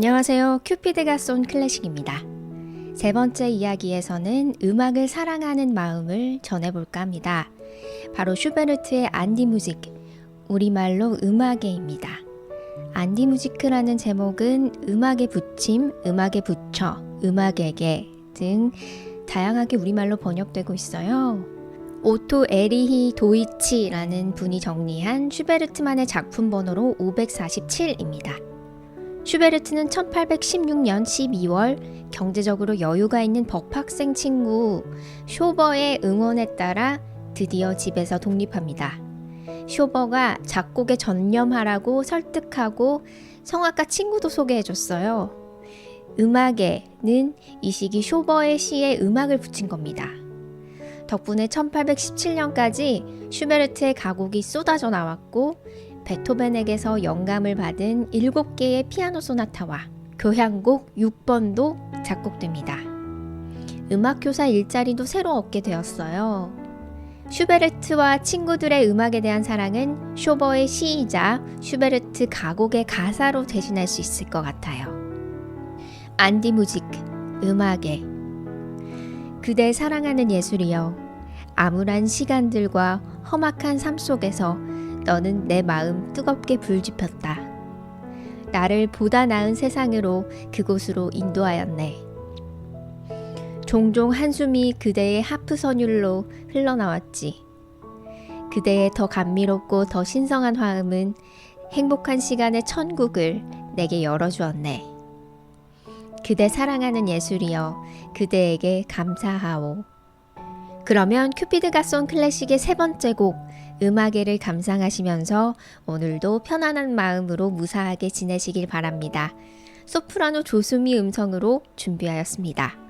안녕하세요. 큐피드가 쏜 클래식입니다. 세 번째 이야기에서는 음악을 사랑하는 마음을 전해볼까 합니다. 바로 슈베르트의 안디 무직, 우리말로 음악에입니다. 안디 무지크라는 제목은 음악의 붙임, 음악의 붙여, 음악에게 등 다양하게 우리말로 번역되고 있어요. 오토 에리히 도이치라는 분이 정리한 슈베르트만의 작품 번호로 547입니다. 슈베르트는 1816년 12월 경제적으로 여유가 있는 법학생 친구 쇼버의 응원에 따라 드디어 집에서 독립합니다. 쇼버가 작곡에 전념하라고 설득하고 성악가 친구도 소개해줬어요. 음악에는 이 시기 쇼버의 시에 음악을 붙인 겁니다. 덕분에 1817년까지 슈베르트의 가곡이 쏟아져 나왔고 베토벤에게서 영감을 받은 7개의 피아노 소나타와 교향곡 6번도 작곡됩니다. 음악 교사 일자리도 새로 얻게 되었어요. 슈베르트와 친구들의 음악에 대한 사랑은 쇼버의 시이자 슈베르트 가곡의 가사로 대신할 수 있을 것 같아요. 안디 무직, 음악에 그대 사랑하는 예술이여 암울한 시간들과 험악한 삶 속에서 너는 내 마음 뜨겁게 불지폈다. 나를 보다 나은 세상으로 그곳으로 인도하였네. 종종 한숨이 그대의 하프 선율로 흘러나왔지. 그대의 더 감미롭고 더 신성한 화음은 행복한 시간의 천국을 내게 열어주었네. 그대 사랑하는 예술이여 그대에게 감사하오. 그러면 큐피드가 쏜 클래식의 세 번째 곡 음악회를 감상하시면서 오늘도 편안한 마음으로 무사하게 지내시길 바랍니다. 소프라노 조수미 음성으로 준비하였습니다.